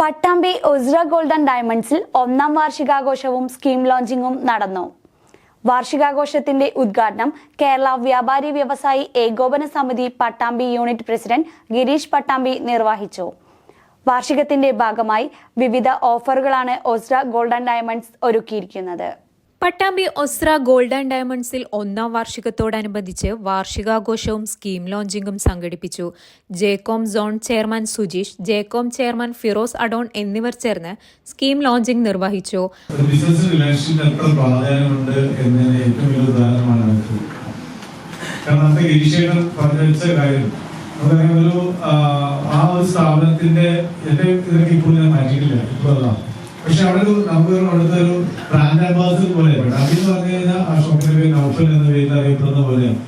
Pattambi ഒസ്ര golden ഡയമണ്ട്സിൽ ഒന്നാം വാർഷികാഘോഷവും scheme ലോഞ്ചിങ്ങും നടന്നു. വാർഷികാഘോഷത്തിന്റെ ഉദ്ഘാടനം കേരള വ്യാപാരി വ്യവസായി ഏകോപന സമിതി പട്ടാമ്പി യൂണിറ്റ് പ്രസിഡന്റ് ഗിരീഷ് പട്ടാമ്പി നിർവഹിച്ചു. വാർഷികത്തിന്റെ ഭാഗമായി വിവിധ ഓഫറുകളാണ് ഒസ്ര ഗോൾഡൻ ഡയമണ്ട്സ് ഒരുക്കിയിരിക്കുന്നത്. പട്ടാമ്പി ഒസ്ര ഗോൾഡ് ആൻഡ് ഡയമണ്ട്സിൽ ഒന്നാം വാർഷികത്തോടനുബന്ധിച്ച് വാർഷികാഘോഷവും സ്കീം ലോഞ്ചിങ്ങും സംഘടിപ്പിച്ചു. ജേക്കോം സോൺ ചെയർമാൻ സുജീഷ് ജേക്കോം ചെയർമാൻ ഫിറോസ് അഡോൺ എന്നിവർ ചേർന്ന് സ്കീം ലോഞ്ചിംഗ് നിർവഹിച്ചു. ബിസിനസ് ഏറ്റവും കാരണം ഒരു ആ, ഒരു ഇപ്പോൾ പക്ഷെ അവിടെ ഒരു നമുക്ക് അവിടുത്തെ ഒരു ബ്രാൻഡ് അംബാസിഡർ പോലെ അതെന്ന് പറഞ്ഞു കഴിഞ്ഞാൽ ആ ഷോപ്പിന്റെ പേര് നൗഫൽ എന്ന പേരിൽ അറിയപ്പെടുന്ന പോലെയാണ്.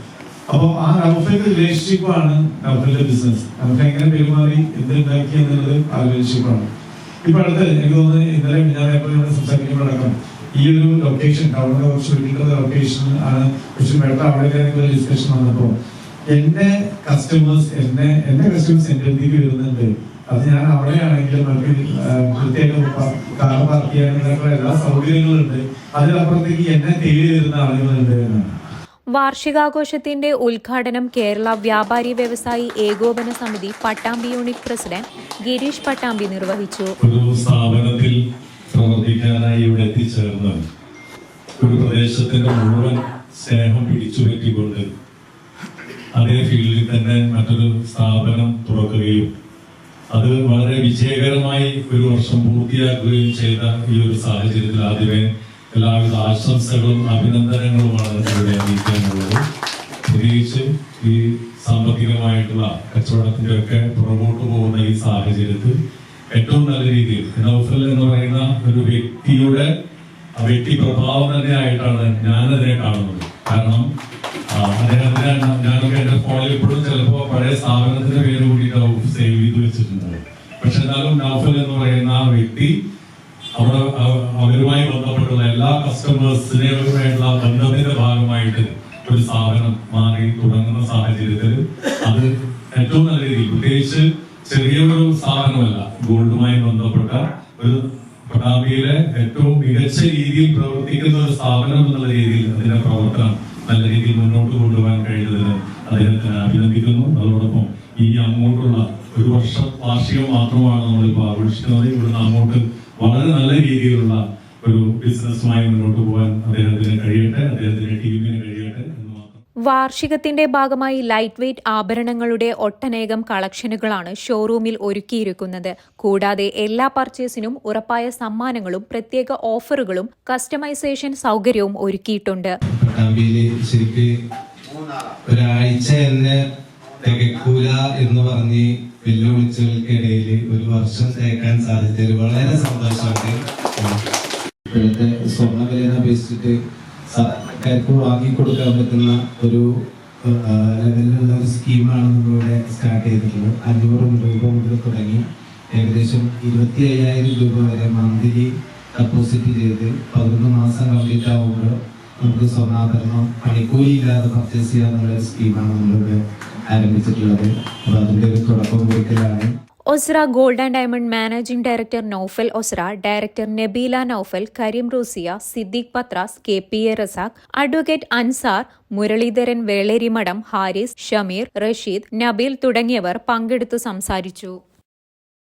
അപ്പൊ ആ നൗഫലിന്റെ റിലേഷൻഷിപ്പ് ആണ് നൗഫലിന്റെ ബിസിനസ് നമുക്ക് എങ്ങനെ പെരുമാറി എന്തുണ്ടാക്കി എന്നുള്ളത് ആ റിലേഷൻഷിപ്പ് ആണ്. ഇപ്പൊ അടുത്ത് എനിക്ക് തോന്നുന്നത് ഇന്നലെ ഞാൻ എപ്പോഴും ഇവിടെ സംസാരിക്കുമ്പോഴടക്കം ഈ ഒരു ലൊക്കേഷൻ ടൗണിലെ കുറച്ച് വീട്ടിലുള്ള ലൊക്കേഷൻ ആണ് കുറച്ച് ബെറ്റർ അവിടെ ഡിസ്കഷൻ വന്നപ്പോ എന്റെ കസ്റ്റമേഴ്സ് എന്നെ എന്റെ കസ്റ്റമേഴ്സ് എന്റെ അടുത്തേക്ക് വരുന്നുണ്ട്. അത് ഞാൻ അവിടെയാണെങ്കിലും നമുക്ക് കൃത്യമായിട്ട് കാർ പാർക്ക് ചെയ്യാനുള്ള എല്ലാ സൗകര്യങ്ങളും ഉണ്ട് അതിനപ്പുറത്തേക്ക് എന്നെ തേടി വരുന്ന ആളുകളുണ്ട് എന്നാണ്. വാർഷികാഘോഷത്തിന്റെ ഉദ്ഘാടനം കേരള വ്യാപാരി വ്യവസായി ഏകോപന സമിതി പട്ടാമ്പി യൂണിറ്റ് പ്രസിഡന്റ് ഗിരീഷ് പട്ടാമ്പി നിർവഹിച്ചു. ഒരു സ്ഥാപനത്തിൽ പ്രവർത്തിക്കാനായി ഇവിടെ എത്തിച്ചേർന്ന് ഒരു പ്രദേശത്തിന്റെ മുഴുവൻ സ്നേഹം പിടിച്ചു പറ്റിക്കൊണ്ട് അതേ ഫീൽഡിൽ തന്നെ മറ്റൊരു സ്ഥാപനം തുറക്കുകയും അത് വളരെ വിജയകരമായി ഒരു വർഷം പൂർത്തിയാക്കുകയും ചെയ്ത ഈ ഒരു സാഹചര്യത്തിൽ ആദ്യമേ എല്ലാവിധ ആശംസകളും അഭിനന്ദനങ്ങളുമാണ് ഇവിടെ അറിയിക്കാനുള്ളത്. പ്രത്യേകിച്ച് ഈ സാമ്പത്തികമായിട്ടുള്ള കച്ചവടത്തിന്റെ ഒക്കെ പുറകോട്ട് പോകുന്ന ഈ സാഹചര്യത്തിൽ ഏറ്റവും നല്ല രീതിയിൽ നൗഫൽ എന്ന് പറയുന്ന ഒരു വ്യക്തിയുടെ വ്യക്തി പ്രഭാവം തന്നെയായിട്ടാണ് ഞാനതിനെ കാണുന്നത്. കാരണം അദ്ദേഹത്തിന് ഞാനൊക്കെ എന്റെ ഫോണിൽ ഇപ്പോഴും ചിലപ്പോ പഴയ സ്ഥാപനത്തിന്റെ അവരുമായി ബന്ധപ്പെട്ടുള്ള എല്ലാ കസ്റ്റമേഴ്സിനെയുമായിട്ടുള്ള ബന്ധത്തിന്റെ ഭാഗമായിട്ട് ഒരു സ്ഥാപനം മാറി തുടങ്ങുന്ന സാഹചര്യത്തിൽ അത് ഏറ്റവും നല്ല രീതിയിൽ പ്രത്യേകിച്ച് ചെറിയൊരു സ്ഥാപനമല്ല ഗോൾഡുമായി ബന്ധപ്പെട്ട ഒരു പ്രതാപിയിലെ ഏറ്റവും മികച്ച രീതിയിൽ പ്രവർത്തിക്കുന്ന ഒരു സ്ഥാപനം എന്നുള്ള രീതിയിൽ അതിന്റെ പ്രവർത്തനം നല്ല രീതിയിൽ മുന്നോട്ട് കൊണ്ടുപോകാൻ കഴിഞ്ഞതിന് അദ്ദേഹത്തിന് അഭിനന്ദിക്കുന്നു. അതോടൊപ്പം ഈ അങ്ങോട്ടുള്ള ഒരു വർഷം വാർഷികം മാത്രമാണ് നമ്മളിപ്പോൾ ആഘോഷിക്കുന്നത്. ഇവിടുന്ന് അങ്ങോട്ട് വളരെ നല്ല രീതിയിലുള്ള ഒരു ബിസിനസ്സുമായി മുന്നോട്ട് പോകാൻ അദ്ദേഹത്തിന് കഴിയട്ടെ അദ്ദേഹത്തിന്റെ ടീമിന് കഴിയട്ടെ വാർഷികത്തിന്റെ ഭാഗമായി ലൈറ്റ് വെയ്റ്റ് ആഭരണങ്ങളുടെ ഒട്ടനേകം കളക്ഷനുകളാണ് ഷോറൂമിൽ ഒരുക്കിയിരിക്കുന്നത്. കൂടാതെ എല്ലാ പർച്ചേസിനും ഉറപ്പായ സമ്മാനങ്ങളും പ്രത്യേക ഓഫറുകളും കസ്റ്റമൈസേഷൻ സൗകര്യവും ഒരുക്കിയിട്ടുണ്ട്. ഒരാഴ്ച എന്നെ തികക്കൂല എന്ന് പറഞ്ഞ് വെല്ലുവിളിച്ചവർക്കിടയിൽ ഒരു വർഷം തേക്കാൻ സാധിച്ചത് വളരെ സന്തോഷമുണ്ട്. ഇപ്പോഴത്തെ സ്വർണ വിലയെ അപേക്ഷിച്ചിട്ട് സർക്കാർക്ക് വാങ്ങിക്കൊടുക്കാൻ പറ്റുന്ന ഒരു ലെവലിലുള്ള ഒരു സ്കീമാണ് നമ്മളിവിടെ സ്റ്റാർട്ട് ചെയ്തിട്ടുള്ളത്. അഞ്ഞൂറ് രൂപ മുതൽ തുടങ്ങി ഏകദേശം ഇരുപത്തി അയ്യായിരം രൂപ വരെ മന്ത്ലി ഡെപ്പോസിറ്റ് ചെയ്ത് പതിനൊന്ന് മാസം കംപ്ലീറ്റ് ആകുമ്പോൾ നമുക്ക് സ്വർണാഭരണം പണിക്കൂലി ഇല്ലാതെ പർച്ചേസ് ഒരു സ്കീമാണ് നമ്മളിവിടെ ആരംഭിച്ചിട്ടുള്ളത്. അപ്പോൾ അതിന്റെ ഒരു തുടക്കം കുറിക്കലാണ്. Osra gold and diamond managing director Noufal Osra director Nabeela Noufal Kareem Rusiya Siddique Pathras K P A Razak advocate Ansar Muraleedharan Velerimadham Haris Shameer Rasheed Nabeel തുടങ്ങിയവർ പങ്കെടുത്തു സംസാരിച്ചു.